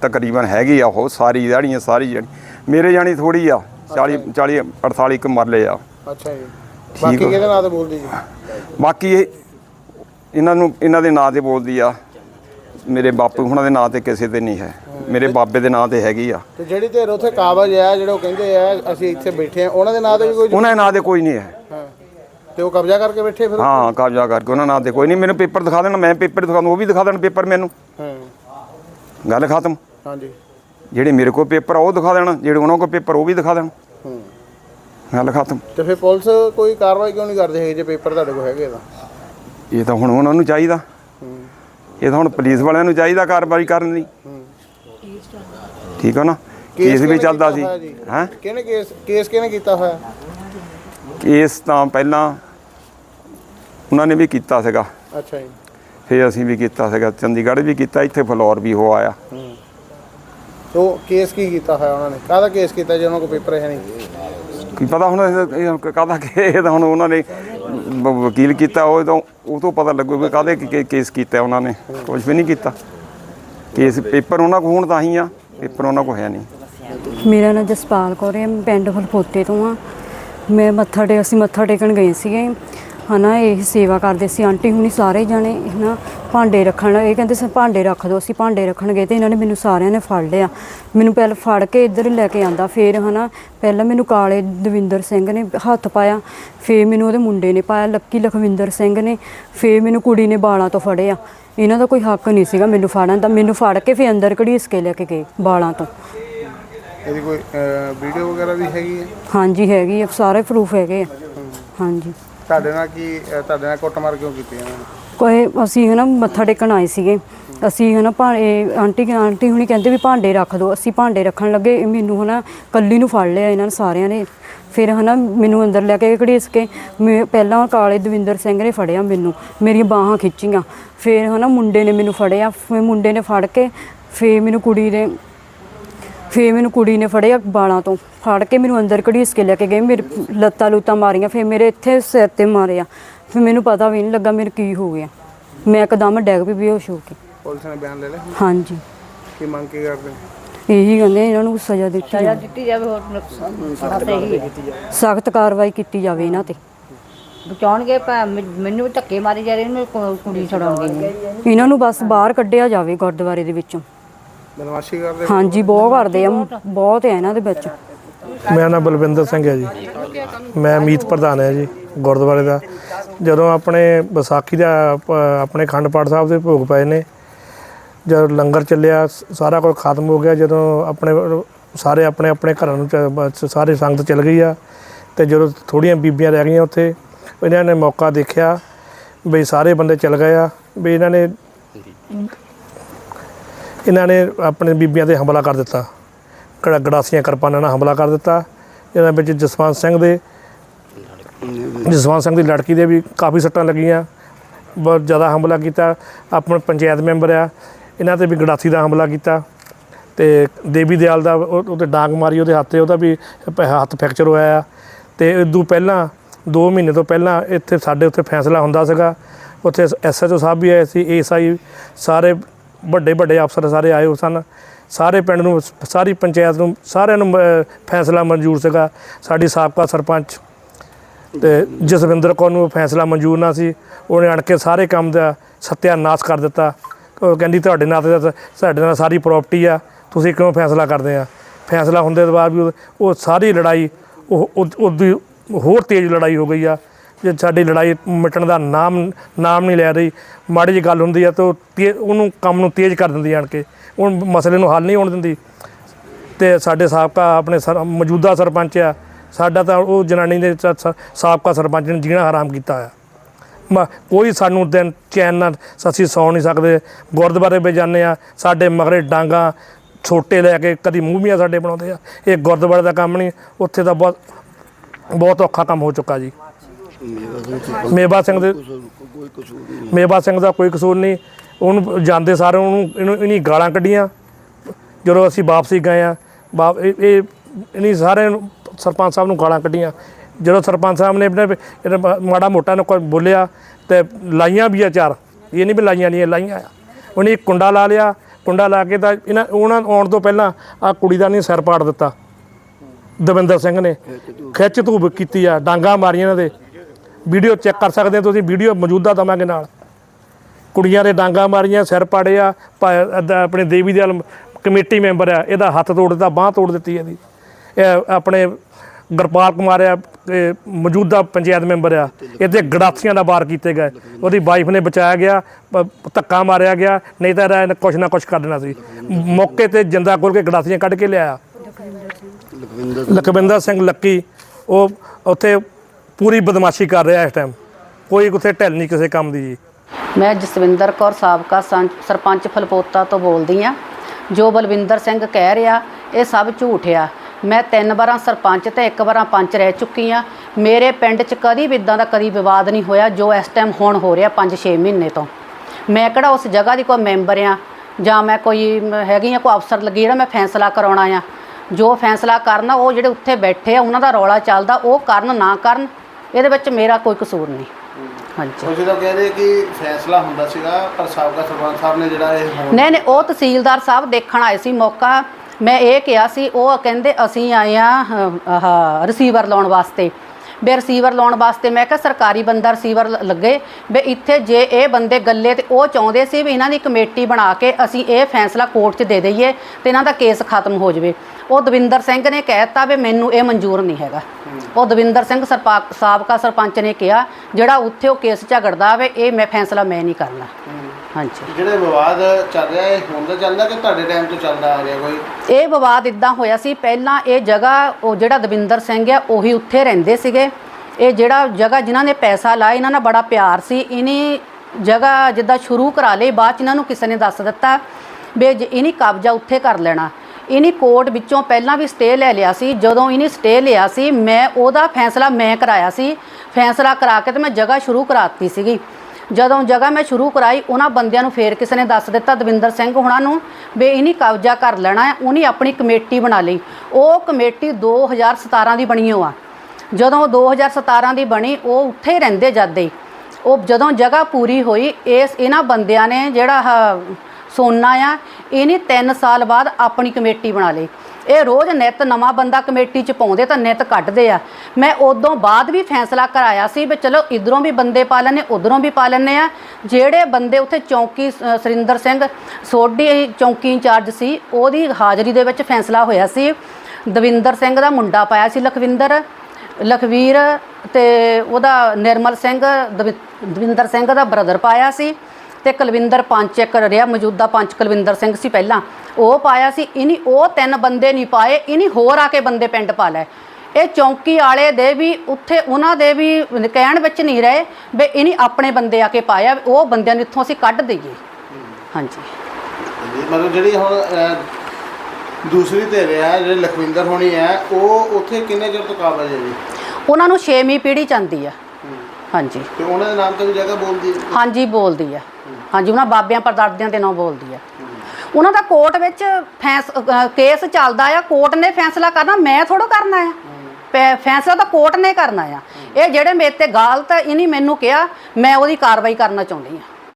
ਤਕਰੀਬਨ ਹੈਗੀ ਆ ਉਹ ਸਾਰੀ ਜਿਹੜੀਆਂ ਸਾਰੀ ਜਿਹੜੀ ਮੇਰੇ ਜਾਣੀ ਥੋੜੀ ਆ 40 40 48 ਕ ਮਰਲੇ ਆ। ਅੱਛਾ ਜੀ। ਬਾਕੀ। ਕਿਹਦੇ ਨਾਂ ਤੇ ਬੋਲਦੀ ਜੀ? ਬਾਕੀ ਇਹ ਇਹਨਾਂ ਨੂੰ ਇਹਨਾਂ ਦੇ ਨਾਂ ਤੇ ਬੋਲਦੀ ਆ। ਮੇਰੇ ਬਾਪੂ ਹੁਣਾਂ ਦੇ ਨਾਂ ਤੇ ਕਿਸੇ ਤੇ ਨਹੀਂ ਹੈ। ਮੇਰੇ ਬਾਬੇ ਦੇ ਨਾਂ ਤੇ ਹੈਗੀ ਆ। ਤੇ ਜਿਹੜੀ ਧਿਰ ਉੱਥੇ ਕਾਬਜ ਆ ਜਿਹੜੇ ਉਹ ਕਹਿੰਦੇ ਆ ਅਸੀਂ ਇੱਥੇ ਬੈਠੇ ਆ ਉਹਨਾਂ ਦੇ ਨਾਂ ਤੇ ਵੀ ਕੋਈ ਉਹਨਾਂ ਦੇ ਨਾਂ ਤੇ ਕੋਈ ਨਹੀਂ ਹੈ। ਹਾਂ। ਤੇ ਉਹ ਕਬਜ਼ਾ ਕਰਕੇ ਬੈਠੇ ਫਿਰ ਹਾਂ ਕਬਜ਼ਾ ਕਰਕੇ ਉਹਨਾਂ ਨਾਂ ਤੇ ਕੋਈ ਨਹੀਂ। ਮੈਨੂੰ ਪੇਪਰ ਦਿਖਾ ਦੇਣ ਮੈਂ ਪੇਪਰ ਦਿਖਾ ਦੂੰ ਉਹ ਵੀ ਦਿਖਾ ਦੇਣ ਪੇਪਰ ਮੈਨੂੰ। ਹਾਂ। ਗੱਲ ਖਤਮ। ਹਾਂਜੀ। ਜਿਹੜੇ ਮੇਰੇ ਕੋਲ ਪੇਪਰ ਆ ਉਹ ਦਿਖਾ ਦੇਣ ਜਿਹੜੇ ਉਹਨਾਂ ਕੋਲ ਪੇਪਰ ਉਹ ਵੀ ਦਿਖਾ ਦੇਣ। ਹੂੰ। ਗੱਲ ਖਤਮ। ਤੇ ਫਿਰ ਪੁਲਿਸ ਕੋਈ ਕਾਰਵਾਈ ਕਿਉਂ ਨਹੀਂ ਕਰਦੀ ਹੈਗੀ ਜੇ ਪੇਪਰ ਤੁਹਾਡੇ ਕੋਲ ਹੈਗੇ ਤਾਂ? ਇਹ ਤਾਂ ਹੁਣ ਉਹਨਾਂ ਨੂੰ ਚਾਹੀਦਾ। ਇਹ ਤਾਂ ਹੁਣ ਪੁਲਿਸ ਵਾਲਿਆਂ ਨੂੰ ਚਾਹੀਦਾ ਕਾਰਵਾਈ ਕਰਨ ਲਈ ਠੀਕ ਆ ਨਾ? ਕੇਸ ਵੀ ਚੱਲਦਾ ਸੀ? ਹੈ? ਕਿਹਨੇ ਕੇਸ ਕੇਸ ਕਿਹਨੇ ਕੀਤਾ ਹੋਇਆ? ਕੇਸ ਤਾਂ ਪਹਿਲਾਂ ਉਹਨਾਂ ਨੇ ਵੀ ਕੀਤਾ ਸੀਗਾ। ਅੱਛਾ ਜੀ। ਫਿਰ ਅਸੀਂ ਵੀ ਕੀਤਾ ਸੀਗਾ। ਚੰਡੀਗੜ੍ਹ ਵੀ ਕੀਤਾ ਇੱਥੇ ਫਲੋਰ ਵੀ ਹੋ ਆਇਆ। ਤੇ ਉਹ ਕੇਸ ਕੀ ਕੀਤਾ ਹੋਇਆ ਉਹਨਾਂ ਨੇ? ਕਾਹਦਾ ਕੇਸ ਕੀਤਾ ਜੇ ਉਹਨਾਂ ਕੋਲ ਪੇਪਰ ਹੈ ਨਹੀਂ? ਕੀ ਪਤਾ ਹੁਣ ਇਹ ਕਾਹਦਾ ਕਿ ਇਹ ਤਾਂ ਹੁਣ ਉਹਨਾਂ ਨੇ ਵ- ਵਕੀਲ ਕੀਤਾ ਉਹ ਤਾਂ ਉਹ ਤੋਂ ਪਤਾ ਲੱਗੂਗਾ ਕਾਹਦੇ ਕੇ- ਕੇਸ ਕੀਤਾ ਉਹਨਾਂ ਨੇ। ਕੁਝ ਵੀ ਨਹੀਂ ਕੀਤਾ। ਕੇਸ ਪੇਪਰ ਉਹਨਾਂ ਕੋਲ ਹੁਣ ਤਾਂ ਹੀ ਆ ਪੇਪਰ ਉਹਨਾਂ ਕੋਲ ਹੈ ਨਹੀਂ। ਮੇਰਾ ਨਾਮ ਜਸਪਾਲ ਕੌਰ ਹੈ ਮੈਂ ਪਿੰਡ ਫਲਪੋਤੇ ਤੋਂ ਆ ਮੈਂ ਮੱਥਾ ਟੇ ਅਸੀਂ ਮੱਥਾ ਟੇਕਣ ਗਏ ਸੀਗੇ। ਹਨਾ ਇਹ ਸੇਵਾ ਕਰਦੇ ਸੀ ਆਂਟੀ ਹੁਣੀ ਸਾਰੇ ਜਾਣੇ ਹਨਾ। ਭਾਂਡੇ ਰੱਖਣ ਇਹ ਕਹਿੰਦੇ ਸੀ ਭਾਂਡੇ ਰੱਖ ਦਿਓ ਅਸੀਂ ਭਾਂਡੇ ਰੱਖਣ ਗਏ ਤੇ ਇਹਨਾਂ ਨੇ ਮੈਨੂੰ ਸਾਰਿਆਂ ਨੇ ਫੜ ਲਿਆ। ਮੈਨੂੰ ਪਹਿਲਾਂ ਫੜ ਕੇ ਇੱਧਰ ਲੈ ਕੇ ਆਂਦਾ ਫਿਰ ਹਨਾ ਪਹਿਲਾਂ ਮੈਨੂੰ ਕਾਲੇ ਦਵਿੰਦਰ ਸਿੰਘ ਨੇ ਹੱਥ ਪਾਇਆ ਫਿਰ ਮੈਨੂੰ ਉਹਦੇ ਮੁੰਡੇ ਨੇ ਪਾਇਆ ਲੱਕੀ ਲਖਵਿੰਦਰ ਸਿੰਘ ਨੇ ਫਿਰ ਮੈਨੂੰ ਕੁੜੀ ਨੇ ਬਾਲਾਂ ਤੋਂ ਫੜਿਆ। ਇਹਨਾਂ ਦਾ ਕੋਈ ਹੱਕ ਨਹੀਂ ਸੀਗਾ ਮੈਨੂੰ ਫੜਨ ਦਾ ਮੈਨੂੰ ਫੜ ਕੇ ਫਿਰ ਅੰਦਰ ਘੜੀਸ ਕੇ ਲੈ ਕੇ ਗਏ ਬਾਲਾਂ ਤੋਂ। ਇਹਦੀ ਕੋਈ ਵੀਡੀਓ ਵਗੈਰਾ ਵੀ ਹੈਗੀ ਹੈ? ਹਾਂਜੀ ਹੈਗੀ ਆ ਸਾਰੇ ਪ੍ਰੂਫ ਹੈਗੇ ਆ। ਹਾਂਜੀ। ਤੁਹਾਡੇ ਨਾਲ ਕੀ ਤੁਹਾਡੇ ਨਾਲ ਕੁੱਟਮਾਰ ਕਿਉਂ ਕੀਤੀ ਇਹਨਾਂ ਨੇ? ਕੋਈ ਅਸੀਂ ਹਨਾ ਮੱਥਾ ਟੇਕਣ ਆਏ ਸੀਗੇ। ਅਸੀਂ ਹਨਾ ਭਾ, ਇਹ ਆਂਟੀ ਆਂਟੀ ਹੁਣੀ ਕਹਿੰਦੇ ਵੀ ਭਾਂਡੇ ਰੱਖ ਦਿਓ ਅਸੀਂ ਭਾਂਡੇ ਰੱਖਣ ਲੱਗੇ, ਇਹ ਮੈਨੂੰ ਹਨਾ ਕੱਲੀ ਨੂੰ ਫੜ ਲਿਆ ਇਹਨਾਂ ਨੇ ਸਾਰਿਆਂ ਨੇ। ਫਿਰ ਹਨਾ ਮੈਨੂੰ ਅੰਦਰ ਲੈ ਕੇ ਘੜੀਸ ਕੇ ਮੈਂ ਪਹਿਲਾਂ ਕਾਲੇ ਦਵਿੰਦਰ ਸਿੰਘ ਨੇ ਫੜਿਆ ਮੈਨੂੰ, ਮੇਰੀਆਂ ਬਾਹਾਂ ਖਿੱਚੀਆਂ। ਫਿਰ ਹਨਾ ਮੁੰਡੇ ਨੇ ਮੈਨੂੰ ਫੜਿਆ, ਫਿਰ ਮੁੰਡੇ ਨੇ ਫੜ ਕੇ ਫਿਰ ਮੈਨੂੰ ਕੁੜੀ ਨੇ ਫੇਰ ਮੈਨੂੰ ਕੁੜੀ ਨੇ ਫੜਿਆ ਬਾਲਾਂ ਤੋਂ। ਫੜ ਕੇ ਮੈਨੂੰ ਅੰਦਰ ਘੜੀਸ ਕੇ ਲੈ ਕੇ ਗਏ, ਮੇਰੇ ਲੱਤਾਂ ਲੁੱਤਾਂ ਮਾਰੀਆਂ, ਫੇਰ ਮੇਰੇ ਇੱਥੇ ਸਿਰ ਤੇ ਮਾਰਿਆ। ਫੇਰ ਮੈਨੂੰ ਪਤਾ ਵੀ ਨਹੀਂ ਲੱਗਾ ਮੇਰੇ ਕੀ ਹੋ ਗਿਆ। ਮੈਂ ਇੱਕਦਮ ਡੈਗ ਪਈ ਬੇਹੋਸ਼ ਹੋ ਕੇ। ਪੁਲਿਸ ਨੇ ਬਿਆਨ ਲੈ ਲਿਆ? ਹਾਂਜੀ। ਕੀ ਮੰਗ ਕੀ ਕਰਦੇ? ਇਹੀ ਕਹਿੰਦੇ ਇਹਨਾਂ ਨੂੰ ਸਜ਼ਾ ਦਿੱਤੀ ਜਾਵੇ। ਦਿੱਤੀ ਜਾਵੇ ਹੋਰ ਨੁਕਸਾਨ ਸਹੀ ਸਖਤ ਕਾਰਵਾਈ ਕੀਤੀ ਜਾਵੇ ਇਹਨਾਂ ਤੇ। ਬਚਾਉਣਗੇ ਮੈਨ- ਵੀ ਧੱਕੇ ਮਾਰੀ ਜਾ ਰਹੇ ਨੇ ਕੁੜੀ ਛਡਾਉਂਦੇ ਨੇ। ਇਹਨਾਂ ਨੂੰ ਬਸ ਬਾਹਰ ਕੱਢਿਆ ਜਾਵੇ ਗੁਰਦੁਆਰੇ ਦੇ ਵਿੱਚੋਂ। ਬਦਮਾਸ਼ੀ ਕਰਦੇ? ਹਾਂਜੀ ਬਹੁਤ ਕਰਦੇ ਆ ਬਹੁਤ ਹੈ ਇਹਨਾਂ ਦੇ ਵਿੱਚ। ਮੇਰਾ ਨਾਮ ਬਲਵਿੰਦਰ ਸਿੰਘ ਹੈ ਜੀ। ਮੈਂ ਮੀਤ ਪ੍ਰਧਾਨ ਹੈ ਜੀ। ਗੁਰਦੁਆਰੇ ਦਾ। ਜਦੋਂ ਆਪਣੇ ਵਿਸਾਖੀ ਦਾ ਆਪਣੇ ਖੰਡ ਪਾਠ ਸਾਹਿਬ ਦੇ ਭੋਗ ਪਏ ਨੇ, ਜਦ ਲੰਗਰ ਚੱਲਿਆ ਸਾਰਾ ਕੁਝ ਖਤਮ ਹੋ ਗਿਆ, ਜਦੋਂ ਆਪਣੇ, ਸਾਰੇ ਆਪਣੇ ਆਪਣੇ ਘਰਾਂ ਨੂੰ ਚ- ਬਸ ਸਾਰੇ ਸੰਗਤ ਚਲ ਗਈ ਆ, ਤੇ ਜਦੋਂ ਥੋੜੀਆਂ ਬੀਬੀਆਂ ਰਹਿ ਗਈਆਂ ਉੱਥੇ, ਇਹਨਾਂ ਨੇ ਮੌਕਾ ਦੇਖਿਆ ਵੀ ਸਾਰੇ ਬੰਦੇ ਚਲ ਗਏ ਆ, ਵੀ ਇਹਨਾਂ ਨੇ ਇਹਨਾਂ ਨੇ ਆਪਣੇ ਬੀਬੀਆਂ ਤੇ ਹਮਲਾ ਕਰ ਦਿੱਤਾ। ਕੜਾ ਗੜਾਸੀਆਂ ਕਿਰਪਾਨਾਂ ਨਾਲ ਹਮਲਾ ਕਰ ਦਿੱਤਾ। ਇਹਨਾਂ ਵਿੱਚ ਜਸਵੰਤ ਸਿੰਘ ਦੇ ਜਸਵੰਤ ਸਿੰਘ ਦੀ ਲੜਕੀ ਦੇ ਵੀ ਕਾਫੀ ਸੱਟਾਂ ਲੱਗੀਆਂ। ਬਹੁਤ ਜ਼ਿਆਦਾ ਹਮਲਾ ਕੀਤਾ। ਆਪਣੇ ਪੰਚਾਇਤ ਮੈਂਬਰ ਆ। ਇਹਨਾਂ ਤੇ ਵੀ ਗੜਾਸੀ ਦਾ ਹਮਲਾ ਕੀਤਾ। ਤੇ ਦੇਵੀ ਦਿਆਲ ਦਾ ਉਹ ਉਹਤੇ ਡਾਂਗ ਮਾਰੀ ਉਹਦੇ ਹੱਥ ਤੇ ਉਹਦਾ ਵੀ ਹੱਥ ਫ੍ਰੈਕਚਰ ਹੋਇਆ ਆ। ਤੇ ਇਦੋਂ ਪਹਿਲਾਂ 2 ਮਹੀਨੇ ਤੋਂ ਪਹਿਲਾਂ ਇੱਥੇ ਸਾਡੇ ਉੱਥੇ ਫੈਸਲਾ ਹੁੰਦਾ ਸੀਗਾ। ਉੱਥੇ ਐਸਐਚਓ ਸਾਹਿਬ ਵੀ ਆਏ ਸੀ ਏਐਸਆਈ ਸਾਰੇ ਵੱਡੇ ਵੱਡੇ ਅਫਸਰ ਸਾਰੇ ਆਏ ਹੋ ਸਨ। ਸਾਰੇ ਪਿੰਡ ਨੂੰ ਸਾਰੀ ਪੰਚਾਇਤ ਨੂੰ ਸਾਰਿਆਂ ਨੂੰ ਅਹ, ਫੈਸਲਾ ਮਨਜ਼ੂਰ ਸੀਗਾ। ਸਾਡੀ ਸਾਬਕਾ ਸਰਪੰਚ ਤੇ ਜਸਵਿੰਦਰ ਕੌਰ ਨੂੰ ਫੈਸਲਾ ਮਨਜ਼ੂਰ ਨਾ ਸੀ, ਉਹਨੇ ਅਣ ਕੇ ਸਾਰੇ ਕੰਮ ਦਾ ਸਤਿਆਨਾਸ਼ ਕਰ ਦਿੱਤਾ। ਉਹ ਕਹਿੰਦੀ, ਤੁਹਾਡੇ ਨਾਲ ਤਾਂ ਸਾਡੇ ਨਾਲ ਸਾਰੀ ਪ੍ਰਾਪਰਟੀ ਆ, ਤੁਸੀਂ ਕਿਉਂ ਫੈਸਲਾ ਕਰਦੇ ਆ? ਫੈਸਲਾ ਹੁੰਦੇ ਤੋਂ ਬਾਅਦ ਵੀ ਉਹ- ਸਾਰੀ ਲੜਾਈ, ਉਹ ਉਹ- ਉਹਦੀ ਹੋਰ ਤੇਜ਼ ਲੜਾਈ ਹੋ ਗਈ ਆ। ਜੇ ਸਾਡੀ ਲੜਾਈ ਮਿਟਣ ਦਾ ਨਾਮ ਨਾਮ ਨਹੀਂ ਲੈ ਰਹੀ, ਮਾੜੀ ਜਿਹੀ ਗੱਲ ਹੁੰਦੀ ਆ ਤਾਂ ਉਹ ਤੇ- ਉਹਨੂੰ ਕੰਮ ਨੂੰ ਤੇਜ਼ ਕਰ ਦਿੰਦੀ ਆਣ ਕੇ। ਉਹ ਮਸਲੇ ਨੂੰ ਹੱਲ ਨਹੀਂ ਹੋਣ ਦਿੰਦੀ। ਤੇ ਸਾਡੇ ਸਾਬਕਾ ਆਪਣੇ ਸਰ ਮੌਜੂਦਾ ਸਰਪੰਚ ਆ ਸਾਡਾ ਤਾਂ ਉਹ ਜਨਾਨੀ ਦੇ ਸ- ਸ- ਸਾਬਕਾ ਸਰਪੰਚ ਨੇ ਜੀਣਾ ਹਰਾਮ ਕੀਤਾ ਆ ਮ- ਕੋਈ ਸਾਨੂੰ ਦਿਨ ਚੈਨ ਨਾਲ ਅਸੀਂ ਸੌ ਨਹੀਂ ਸਕਦੇ। ਗੁਰਦੁਆਰੇ ਵਿੱਚ ਜਾਂਦੇ ਆ ਸਾਡੇ ਮਗਰੇ ਡਾਂਗਾ, ਛੋਟੇ ਲੈ ਕੇ ਕਦੀ ਮੂੰਹੀਆਂ ਸਾਡੇ ਬਣਾਉਂਦੇ ਆ। ਇਹ ਗੁਰਦੁਆਰੇ ਦਾ ਕੰਮ ਨਹੀਂ, ਉੱਥੇ ਤਾਂ ਬਹੁਤ ਬਹੁਤ ਔਖਾ ਕੰਮ ਹੋ ਚੁੱਕਾ ਜੀ। ਮੇਵਾ ਸਿੰਘ ਦੇ ਕੋਈ ਮੇਵਾ ਸਿੰਘ ਦਾ ਕੋਈ ਕਸੂਰ ਨਹੀਂ। ਉਹਨੂੰ ਜਾਂਦੇ ਸਾਰੇ ਉਹਨੂੰ ਇਹਨੂੰ ਇਹਨੀ ਗਾਲਾਂ ਕੱਢੀਆਂ। ਜਦੋਂ ਅਸੀਂ ਵਾਪਸੀ ਗਏ ਆ ਬਾਪ ਇਹ ਇਹ ਇਹਨੀ ਸਾਰੇ ਨੂੰ ਸਰਪੰਚ ਸਾਹਿਬ ਨੂੰ ਗਾਲਾਂ ਕੱਢੀਆਂ। ਜਦੋਂ ਸਰਪੰਚ ਸਾਹਿਬ ਨੇ ਇਹਨੇ ਮਾੜਾ ਮੋਟਾ ਨੂੰ ਕੋਈ ਬੋਲਿਆ ਤੇ ਲਾਈਆਂ ਵੀ ਆ ਚਾਰ। ਇਹ ਨਹੀਂ ਵੀ ਲਾਈਆਂ ਨਹੀਂ ਲਾਈਆਂ ਆ। ਉਹਨੇ ਇੱਕ ਕੁੰਡਾ ਲਾ ਲਿਆ, ਕੁੰਡਾ ਲਾ ਕੇ ਤਾਂ ਇਹਨਾਂ, ਉਹਨਾਂ ਆਉਣ ਤੋਂ ਪਹਿਲਾਂ ਆ ਕੁੜੀ ਦਾ ਨਹੀਂ ਸਿਰ ਪਾੜ ਦਿੱਤਾ। ਦਵਿੰਦਰ ਸਿੰਘ ਨੇ। ਖਿੱਚ ਧੂਬ ਕੀਤੀ ਆ, ਡਾਂਗਾ ਮਾਰੀਆਂ ਇਹਨਾਂ ਦੇ। ਵੀਡੀਓ ਚੈੱਕ ਕਰ ਸਕਦੇ ਤੁਸੀਂ, ਵੀਡੀਓ ਮੌਜੂਦਾ ਦਵਾਂਗੇ ਨਾਲ। ਕੁੜੀਆਂ ਦੇ ਡਾਂਗਾ ਮਾਰੀਆਂ, ਸਿਰ ਪਾੜੇ ਆ ਭਾ- ਏਦਾਂ ਆਪਣੇ ਦੇਵੀ ਦੇ ਕਮੇਟੀ ਮੈਂਬਰ ਆ, ਇਹਦਾ ਹੱਥ ਤੋੜ ਦਿੱਤਾ, ਬਾਹ ਤੋੜ ਦਿੱਤੀ ਇਹਦੀ। ਇਹ ਆਪਣੇ ਗੁਰਪਾਲ ਕੁਮਾਰ ਆ ਇਹ ਮੌਜੂਦਾ ਪੰਚਾਇਤ ਮੈਂਬਰ ਆ। ਇਹਦੇ ਗੜਾਸੀਆਂ ਦਾ ਵਾਰ ਕੀਤੇ ਗਏ। ਉਹਦੀ ਵਾਈਫ ਨੇ ਬਚਾਇਆ ਗਿਆ ਧੱਕਾ ਮਾਰਿਆ ਗਿਆ। ਨਹੀਂ ਤਾਂ ਇਹਨੇ ਕੁਛ ਨਾ ਕੁਛ ਕਰ ਦੇਣਾ ਸੀ। ਮੌਕੇ ਤੇ ਜਿੰਦਾ ਖੋਲ ਕੇ ਗੜਾਸੀਆਂ ਕੱਢ ਕੇ ਲਿਆਇਆ। ਲਖਵਿੰਦਰ ਸਿੰਘ ਲੱਕੀ, ਉਹ ਉੱਥੇ ਪੂਰੀ ਬਦਮਾਸ਼ੀ ਕਰ ਰਿਹਾ ਇਸ ਟਾਈਮ ਕੋਈ ਉੱਥੇ ਢਿੱਲ ਨਹੀਂ ਕਿਸੇ ਕੰਮ ਦੀ ਜੀ। ਮੈਂ ਜਸਵਿੰਦਰ ਕੌਰ ਸਾਬਕਾ ਸੰ- ਸਰਪੰਚ ਫਲਪੋਤਾ ਤੋਂ ਬੋਲਦੀ ਆ ਜੋ ਬਲਵਿੰਦਰ ਸਿੰਘ ਕਹਿ ਰਿਹਾ, ਇਹ ਸਭ ਝੂਠ ਆ। ਮੈਂ ਤਿੰਨ ਵਾਰਾਂ ਸਰਪੰਚ ਤੇ ਇੱਕ ਵਾਰਾਂ ਪੰਚ ਰਹਿ ਚੁੱਕੀ ਆ ਮੇਰੇ ਪਿੰਡ 'ਚ ਕਦੀ ਵੀ ਇਦਾਂ ਦਾ ਕਦੀ ਵਿਵਾਦ ਨਹੀਂ ਹੋਇਆ ਜੋ ਇਸ ਟਾਈਮ ਹੁਣ ਹੋ ਰਿਹਾ 5-6 ਮਹੀਨੇ ਤੋਂ। ਮੈਂ ਕਿਹੜਾ ਉਸ ਜਗ੍ਹਾ ਦੀ ਕੋਈ ਮੈਂਬਰ ਆ ਜਾਂ ਮੈਂ ਕੋਈ ਹੈਗੀ ਆ ਕੋਈ ਅਫਸਰ ਲੱਗੀ ਜਿਹੜਾ ਮੈਂ ਫੈਸਲਾ ਕਰਾਉਣਾ ਆ ਜੋ ਫੈਸਲਾ ਕਰਨਾ ਉਹ ਜਿਹੜੇ ਉੱਥੇ ਬੈਠੇ ਆ ਉਹਨਾਂ ਦਾ ਰੌਲਾ ਚੱਲਦਾ ਉਹ ਕਰਨ ਨਾ ਕਰਨ ਇਹਦੇ ਵਿੱਚ ਮੇਰਾ ਕੋਈ ਕਸੂਰ ਨਹੀਂ। ਹਾਂਜੀ। ਉਹ ਜਦੋਂ ਕਹਿੰਦੇ ਕਿ ਫੈਸਲਾ ਹੁੰਦਾ ਸੀਗਾ ਪਰ ਸਾਬਕਾ ਸਰਪੰਚ ਸਾਹਿਬ ਨੇ ਜਿਹੜਾ ਇਹ ਨਹੀਂ ਨਹੀਂ ਉਹ ਤਹਿਸੀਲਦਾਰ ਸਾਹਿਬ ਦੇਖਣ ਆਏ ਸੀ ਮੌਕਾ। ਮੈਂ ਇਹ ਕਿਹਾ ਸੀ, ਉਹ ਕਹਿੰਦੇ ਅਸੀਂ ਆਏ ਆ ਆਹ ਰਿਸੀਵਰ ਲਾਉਣ ਵਾਸਤੇ। ਵੀ ਰਿਸੀਵਰ ਲਾਉਣ ਵਾਸਤੇ ਮੈਂ ਕਿਹਾ ਸਰਕਾਰੀ ਬੰਦਾ ਰਿਸੀਵਰ ਲੱਗੇ। ਵੀ ਇੱਥੇ ਜੇ ਇਹ ਬੰਦੇ ਗੱਲੇ ਤੇ ਉਹ ਚਾਹੁੰਦੇ ਸੀ ਵੀ ਇਹਨਾਂ ਦੀ ਕਮੇਟੀ ਬਣਾ ਕੇ ਅਸੀਂ ਇਹ ਫੈਸਲਾ ਕੋਰਟ 'ਚ ਦੇ ਦਈਏ ਤੇ ਇਹਨਾਂ ਦਾ ਕੇਸ ਖਤਮ ਹੋ ਜਾਵੇ। ਉਹ ਦਵਿੰਦਰ ਸਿੰਘ ਨੇ ਕਹਿਤਾ ਵੀ ਮੈਨੂੰ ਇਹ ਮਨਜ਼ੂਰ ਨਹੀਂ ਹੈਗਾ। ਉਹ ਦਵਿੰਦਰ ਸਿੰਘ ਸਰਪਾ ਸਾਬਕਾ ਸਰਪੰਚ ਨੇ ਕਿਹਾ ਜਿਹੜਾ ਉੱਥੇ ਉਹ ਕੇਸ ਝਗੜਦਾ ਵੇ ਇਹ ਮੈਂ ਫੈਸਲਾ ਮੈਂ ਨਹੀਂ ਕਰਨਾ। ਹਾਂਜੀ। ਜਿਹੜੇ ਵਿਵਾਦ ਚੱਲ ਰਿਹਾ ਇਹ ਹੁਣ ਦਾ ਚੱਲਦਾ ਕਿ ਤੁਹਾਡੇ ਟਾਈਮ ਤੋਂ ਚੱਲਦਾ ਆ ਰਿਹਾ ਕੋਈ? ਇਹ ਵਿਵਾਦ ਇਦਾਂ ਹੋਇਆ ਸੀ ਪਹਿਲਾਂ ਇਹ ਜਗ੍ਹਾ ਉਹ ਜਿਹੜਾ ਦਵਿੰਦਰ ਸਿੰਘ ਆ ਉਹੀ ਉੱਥੇ ਰਹਿੰਦੇ ਸੀਗੇ। ਇਹ ਜਿਹੜਾ ਜਗ੍ਹਾ ਜਿਨ੍ਹਾਂ ਨੇ ਪੈਸਾ ਲਾਇਆ ਇਹਨਾਂ ਨਾਲ ਬੜਾ ਪਿਆਰ ਸੀ। ਇਨੀ ਜਗ੍ਹਾ ਜਿੱਦਾਂ ਸ਼ੁਰੂ ਕਰਾ ਲਈ ਬਾਅਦ ਚ ਇਹਨਾਂ ਨੂੰ ਕਿਸੇ ਨੇ ਦੱਸ ਦਿੱਤਾ ਵੀ ਇਹਨੀ ਕਬਜ਼ਾ ਉੱਥੇ ਕਰ ਲੈਣਾ ਇਹਨੇ ਕੋਰਟ ਵਿੱਚੋਂ ਪਹਿਲਾਂ ਵੀ ਸਟੇ ਲੈ ਲਿਆ ਸੀ, ਜਦੋਂ ਇਹਨੇ ਸਟੇ ਲਿਆ ਸੀ, ਮੈਂ ਉਹਦਾ ਫੈਸਲਾ ਮੈਂ ਕਰਾਇਆ ਸੀ। ਫੈਸਲਾ ਕਰਾ ਕੇ ਤੇ ਮੈਂ ਜਗ੍ਹਾ ਸ਼ੁਰੂ ਕਰਾਤੀ ਸੀਗੀ। ਜਦੋਂ ਜਗ੍ਹਾ ਮੈਂ ਸ਼ੁਰੂ ਕਰਾਈ, ਉਹਨਾਂ ਬੰਦਿਆਂ ਨੂੰ ਫੇਰ ਕਿਸੇ ਨੇ ਦੱਸ ਦਿੱਤਾ, ਦਵਿੰਦਰ ਸਿੰਘ ਹੁਣਾਂ ਨੂੰ, ਵੀ ਇਹਨੀ ਕਬਜ਼ਾ ਕਰ ਲੈਣਾ ਹੈ, ਉਹਨੇ ਆਪਣੀ ਕਮੇਟੀ ਬਣਾ ਲਈ। ਉਹ ਕਮੇਟੀ 2017 ਦੀ ਬਣੀ ਹੋ ਆ ਜਦੋਂ 2017 ਦੀ ਬਣੀ, ਉਹ ਉੱਥੇ ਹੀ ਰਹਿੰਦੇ ਜਾਂਦੇ। ਉਹ ਜਦੋਂ ਜਗ੍ਹਾ ਪੂਰੀ ਹੋਈ, ਇਸ ਇਹਨਾਂ ਬੰਦਿਆਂ ਨੇ ਜਿਹੜਾ ਸੋਨਾ ਆ ਇਹਨੇ 3 ਸਾਲ ਬਾਅਦ ਆਪਣੀ ਕਮੇਟੀ ਬਣਾ ਲਈ। ਇਹ ਰੋਜ਼ ਨਿਤ ਨਵਾਂ ਬੰਦਾ ਕਮੇਟੀ ਚ ਪਾਉਂਦੇ ਤਾਂ ਨਿਤ ਕੱਢਦੇ ਆ। ਮੈਂ ਉਦੋਂ ਬਾਅਦ ਵੀ ਫੈਸਲਾ ਕਰਾਇਆ ਸੀ ਵੀ ਚਲੋ ਇਧਰੋਂ ਵੀ ਬੰਦੇ ਪਾ ਲੈਣੇ ਉਧਰੋਂ ਵੀ ਪਾ ਲੈਣੇ ਆ। ਜਿਹੜੇ ਬੰਦੇ ਉੱਥੇ ਚੌਂਕੀ ਅ, ਸਰਿੰਦਰ ਸਿੰਘ ਸੋਢੀ ਚੌਂਕੀ ਇੰਚਾਰਜ ਸੀ ਉਹਦੀ ਹਾਜ਼ਰੀ ਦੇ ਵਿੱਚ ਫੈਸਲਾ ਹੋਇਆ ਸੀ। ਦਵਿੰਦਰ ਸਿੰਘ ਦਾ ਮੁੰਡਾ ਪਾਇਆ ਸੀ ਲਖਵਿੰਦਰ ਲਖਵੀਰ ਤੇ ਉਹਦਾ ਨਿਰਮਲ ਸਿੰਘ ਦਵਿ- ਦਵਿੰਦਰ ਸਿੰਘ ਦਾ ਬ੍ਰਦਰ ਪਾਇਆ ਸੀ। ਤੇ ਕੁਲਵਿੰਦਰ ਪੰਚ ਇੱਕ ਰਿਹਾ ਮੌਜੂਦਾ ਪੰਚ ਕੁਲਵਿੰਦਰ ਸਿੰਘ ਸੀ ਪਹਿਲਾਂ। ਉਹ ਪਾਇਆ ਸੀ ਇਨੀ ਉਹ ਤਿੰਨ ਬੰਦੇ ਨਹੀਂ ਪਾਏ ਇਨੀ ਹੋਰ ਆ ਕੇ ਬੰਦੇ ਪਿੰਡ ਪਾ ਲੈ ਇਹ ਚੌਂਕੀ ਵਾਲੇ ਦੇ ਵੀ ਉੱਥੇ ਉਹਨਾਂ ਦੇ ਵੀ ਕਹਿਣ ਵਿੱਚ ਨਹੀਂ ਰਹੇ ਵੀ ਇਨੀ ਆਪਣੇ ਬੰਦੇ ਆ ਕੇ ਪਾਇਆ ਉਹ ਬੰਦਿਆਂ ਨੂੰ ਇੱਥੋਂ ਅਸੀਂ ਕੱਢ ਦਈਏ। ਹਾਂਜੀ। ਮਤਲਬ ਜਿਹੜੀ ਹੁਣ ਦੂਸਰੀ ਧਿਰ ਹੈ ਜਿਹੜੇ ਲਖਵਿੰਦਰ ਹੋਣੀ ਹੈ ਉਹ ਉੱਥੇ ਕਿੰਨੇ ਚਿਰ ਤੋਂ ਕਾਬਜ ਹੈ ਜੀ? ਉਹਨਾਂ ਨੂੰ ਛੇਵੀਂ ਪੀੜ੍ਹੀ ਜਾਂਦੀ ਆ। ਹਾਂਜੀ। ਤੇ ਉਹਨਾਂ ਦੇ ਨਾਮ ਤੇ ਵੀ ਜਗ੍ਹਾ ਬੋਲਦੀ ਹੈ? ਹਾਂਜੀ ਬੋਲਦੀ ਆ ਹਾਂਜੀ ਉਹਨਾਂ ਬਾਬਿਆਂ ਪਰਦਾਦਿਆਂ ਦੇ ਨਾਂ ਬੋਲਦੀ ਆ ਉਹਨਾਂ ਦਾ ਕੋਰਟ ਵਿੱਚ ਫੈਸ ਕੇਸ ਚੱਲਦਾ ਆ। ਕੋਰਟ ਨੇ ਫੈਸਲਾ ਕਰਨਾ ਮੈਂ ਥੋੜੋ ਕਰਨਾ ਆ। ਫੈ- ਫੈਸਲਾ ਤਾਂ ਕੋਰਟ ਨੇ ਕਰਨਾ ਆ। ਇਹ ਜਿਹੜੇ ਮੇਰੇ ਤੇ ਗਲਤ ਇਹਨੇ ਮੈਨੂੰ ਕਿਹਾ ਮੈਂ ਉਹਦੀ ਕਾਰਵਾਈ ਕਰਨਾ ਚਾਹੁੰਦੀ ਆ।